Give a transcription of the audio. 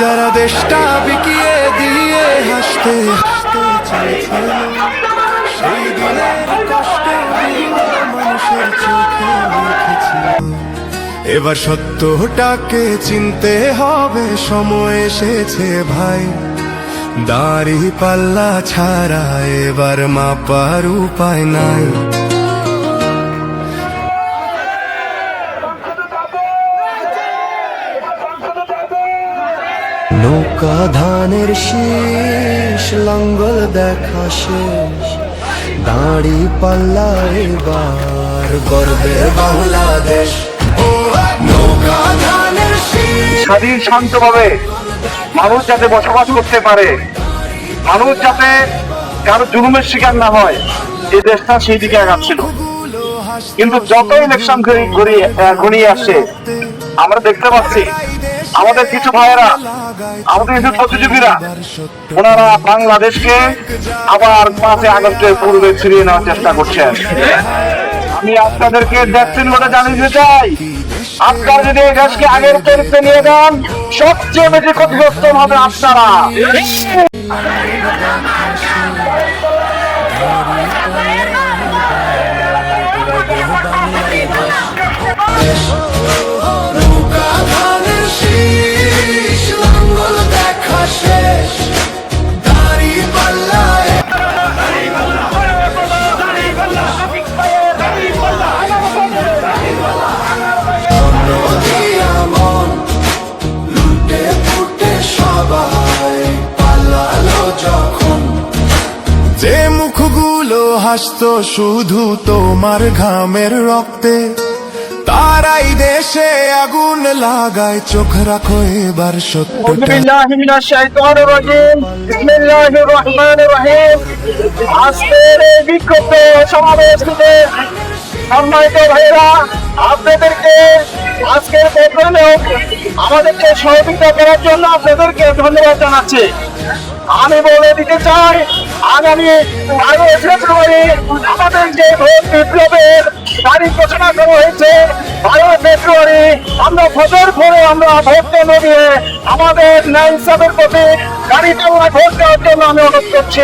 যারা দেশটা বিকিয়ে দিয়ে হাসতে হাসতে চেয়েছিল, সেই দিনের কষ্ট মানুষের চোখে লিখেছিল এবার সত্যটাকে চিনতে হবে, সময় এসেছে ভাই। দাড়ি পাল্লা ছাড়া এবার মাপার উপায় নাই। নৌকা ধানের শীষ, লাঙ্গল দেখা শেষ, দাড়ি পাল্লা এবার গর্বের বাংলাদেশ। ও নৌকা ধানের স্বাধীন শান্তভাবে মানুষ যাতে বসবাস করতে পারে, মানুষ যাতে কারও জুলুমের শিকার না হয় এই দেশটা সেই দিকে আগাচ্ছিল। কিন্তু যত ইলেকশন ঘনিয়ে আসছে, আমরা দেখতে পাচ্ছি আমাদের কিছু ভাইয়েরা, আমাদের কিছু প্রতিযোগীরা, ওনারা বাংলাদেশকে আবার পাঁচে আগস্টের পূর্বে ছিনিয়ে নেওয়ার চেষ্টা করছেন। আমি আপনাদেরকে দেখছেন বলে জানিয়ে চাই, আপনারা যদি এই দেশকে আগের চরিত্রে নিয়ে যান, সবচেয়ে বেশি ক্ষতিগ্রস্ত হবে আপনারা। মুখগুলো হাসতো শুধু তোমার ঘামের রক্তে। তারাই দেশে আগুন লাগায়, চোখ রাখো এবার থেকে সম্মানিত ভাইয়েরা, আপনাদেরকে আজকের আমাদেরকে সহযোগিতা করার জন্য আপনাদেরকে ধন্যবাদ জানাচ্ছি। আমি বলে দিতে চাই আগামী বারো ফেব্রুয়ারি আমাদের যে ভোট বিপ্লবের তারিখ ঘোষণা করা হয়েছে, বারো ফেব্রুয়ারি, আমরা ভোটের পরে আমরা ভোট কেন্দ্র দিয়ে আমাদের ন্যায় হিসাবের প্রতি গাড়ি চালায় ভোট দেওয়ার জন্য আমি অনুরোধ করছি।